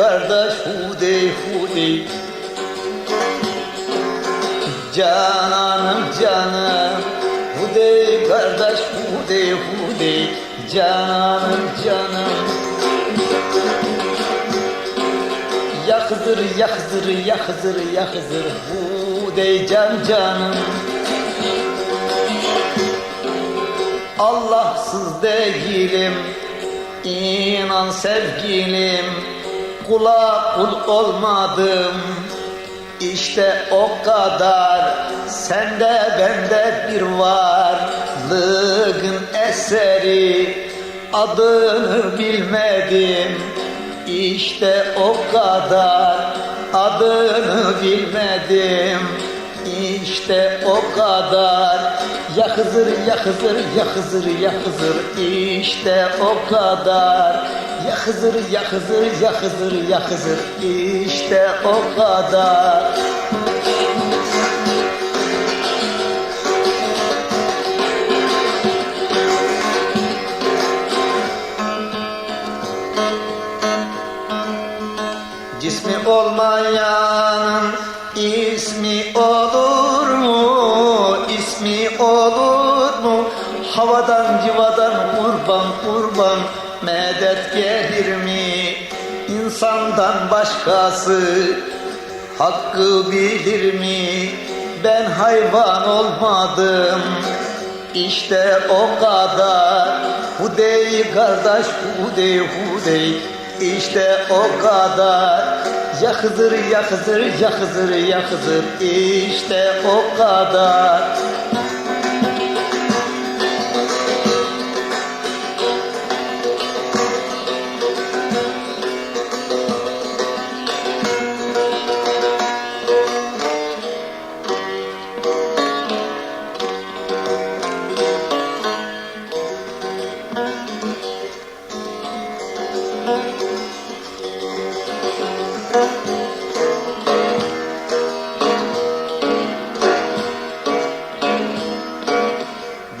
kardeş hudey hudey Cananım canım Hudey kardeş hudey hudey Cananım canım. Yakızır yakızır yakızır yakızır Hudey can canım. Allahsız değilim inan sevgilim Kula kul olmadım. İşte o kadar Sende bende bir varlığın eseri. Adını bilmedim. İşte o kadar Adını bilmedim. İşte o kadar Yakızır yakızır yakızır yakızır İşte o kadar. Yakızır yakızır yakızır yakızır İşte o kadar. Cismi olmayanın ismi olur Havadan civadan kurban kurban medet gelir mi? İnsandan başkası hakkı bilir mi? Ben hayvan olmadım. İşte o kadar. Hudey kardeş hudey hudey. İşte o kadar. Yakızır yakızır yakızır yakızır. İşte o kadar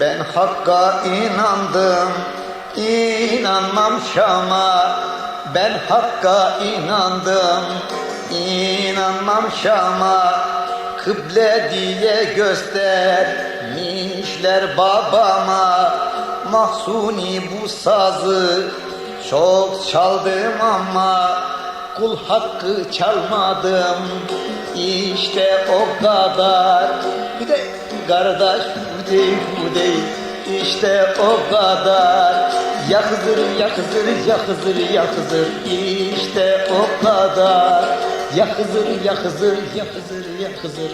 Ben Hakk'a inandım, inanmam Şam'a. Ben Hakk'a inandım, inanmam Şam'a. Kıble diye göstermişler babama. Mahsuni bu sazı çok çaldım ama kul hakkı çalmadım. İşte o kadar. Bir de kardeş hudey hudey işte o kadar. Yakızır yakızır yakızır yakızır. İşte o kadar. Yakızır yakızır yakızır yakızır.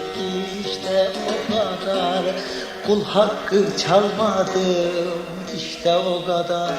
İşte o kadar. Kul hakkı çalmadım. İşte o kadar